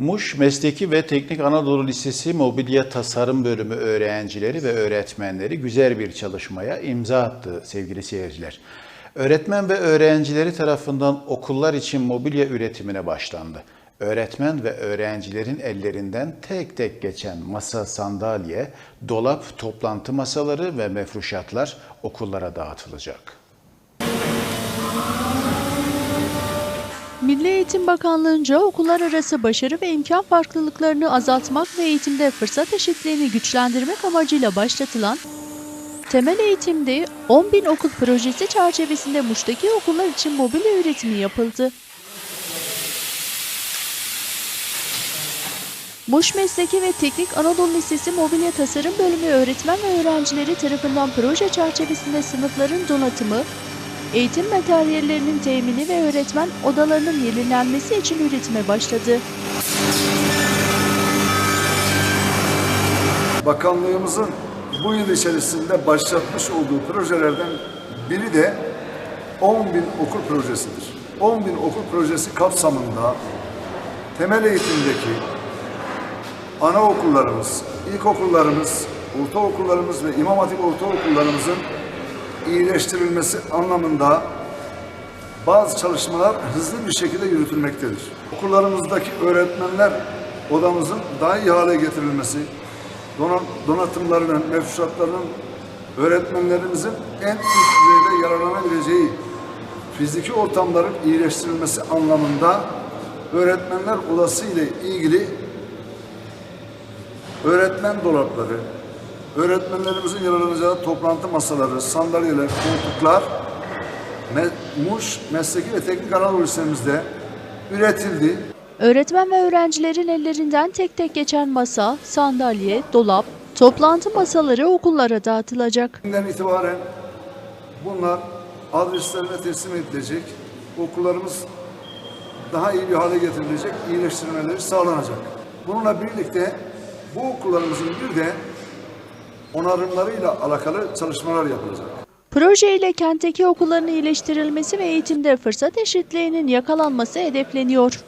Muş Mesleki ve Teknik Anadolu Lisesi Mobilya Tasarım Bölümü öğrencileri ve öğretmenleri güzel bir çalışmaya imza attı sevgili seyirciler. Öğretmen ve öğrencileri tarafından okullar için mobilya üretimine başlandı. Öğretmen ve öğrencilerin ellerinden tek tek geçen masa, sandalye, dolap, toplantı masaları ve mefruşatlar okullara dağıtılacak. Milli Eğitim Bakanlığı'nca okullar arası başarı ve imkan farklılıklarını azaltmak ve eğitimde fırsat eşitliğini güçlendirmek amacıyla başlatılan Temel eğitimde 10 bin okul projesi çerçevesinde Muş'taki okullar için mobilya üretimi yapıldı. Muş Mesleki ve Teknik Anadolu Lisesi Mobilya Tasarım Bölümü öğretmen ve öğrencileri tarafından proje çerçevesinde sınıfların donatımı, eğitim materyallerinin temini ve öğretmen odalarının yenilenmesi için üretime başladı. Bakanlığımızın bu yıl içerisinde başlatmış olduğu projelerden biri de 10 bin okul projesidir. 10 bin okul projesi kapsamında temel eğitimdeki anaokullarımız, ilkokullarımız, ortaokullarımız ve İmam Hatip ortaokullarımızın iyileştirilmesi anlamında bazı çalışmalar hızlı bir şekilde yürütülmektedir. Okullarımızdaki öğretmenler odamızın daha iyi hale getirilmesi, donatımlarının, mefruşatlarının öğretmenlerimizin en üst düzeyde yararlanabileceği fiziki ortamların iyileştirilmesi anlamında öğretmenler odası ile ilgili öğretmen dolapları, öğretmenlerimizin yararlanacağı toplantı masaları, sandalyeler, koltuklar Me- Muş Mesleki ve Teknik Anadolu Lisemizde üretildi. Öğretmen ve öğrencilerin ellerinden tek tek geçen masa, sandalye, dolap, toplantı masaları okullara dağıtılacak. Bugünden itibaren bunlar adreslerine teslim edilecek. Okullarımız daha iyi bir hale getirilecek, iyileştirmeleri sağlanacak. Bununla birlikte bu okullarımızın bir de onarımlarıyla alakalı çalışmalar yapılacak. Proje ile kentteki okulların iyileştirilmesi ve eğitimde fırsat eşitliğinin yakalanması hedefleniyor.